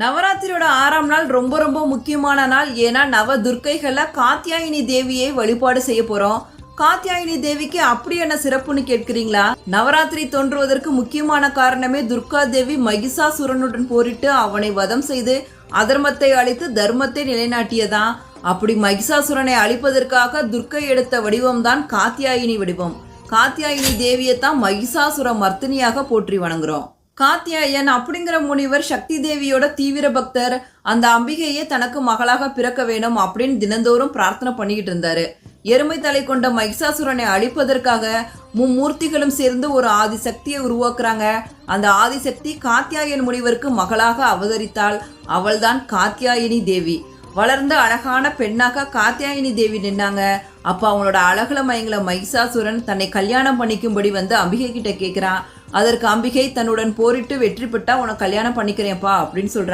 நவராத்திரியோட ஆறாம் நாள் ரொம்ப ரொம்ப முக்கியமான நாள். ஏன்னா நவ துர்க்கைகள்ல காத்தியாயினி தேவியை வழிபாடு செய்ய போறோம். காத்தியாயினி தேவிக்கு அப்படி என்ன சிறப்புன்னு கேட்கிறீங்களா? நவராத்திரி தோன்றுவதற்கு முக்கியமான காரணமே துர்கா தேவி மகிஷாசுரனுடன் போரிட்டு அவனை வதம் செய்து அதர்மத்தை அழித்து தர்மத்தை நிலைநாட்டியதான் அப்படி மகிஷாசுரனை அழிப்பதற்காக துர்க்கை எடுத்த வடிவம்தான் காத்தியாயினி வடிவம். காத்தியாயினி தேவியை தான் மகிஷாசுர மர்த்தினியாக போற்றி வணங்குறோம். காத்தியாயன் அப்படிங்கிற முனிவர் சக்தி தேவியோட தீவிர பக்தர் அந்த அம்பிகையே தனக்கு மகளாக பிறக்க வேணும் அப்படின்னு தினந்தோறும் பிரார்த்தனை பண்ணிக்கிட்டு இருந்தாரு. எருமை தலை கொண்ட மகிஷாசுரனை அழிப்பதற்காக மும்மூர்த்திகளும் சேர்ந்து ஒரு ஆதிசக்தியை உருவாக்குறாங்க. அந்த ஆதிசக்தி காத்தியாயன் முனிவருக்கு மகளாக அவதரித்தாள் அவள்தான் காத்தியாயினி தேவி. வளர்ந்த அழகான பெண்ணாக காத்தியாயினி தேவி நின்னாங்க. அப்ப அவங்களோட அழகுல மயங்கல மகிஷாசுரன் தன்னை கல்யாணம் பண்ணிக்கும்படி வந்து அம்பிகை கிட்ட கேட்குறான் அதற்கு அம்பிகை தன்னுடன் போரிட்டு வெற்றி பெற்றா உனக்கு கல்யாணம் பண்ணிக்கிறேன்ப்பா அப்படின்னு சொல்றாங்க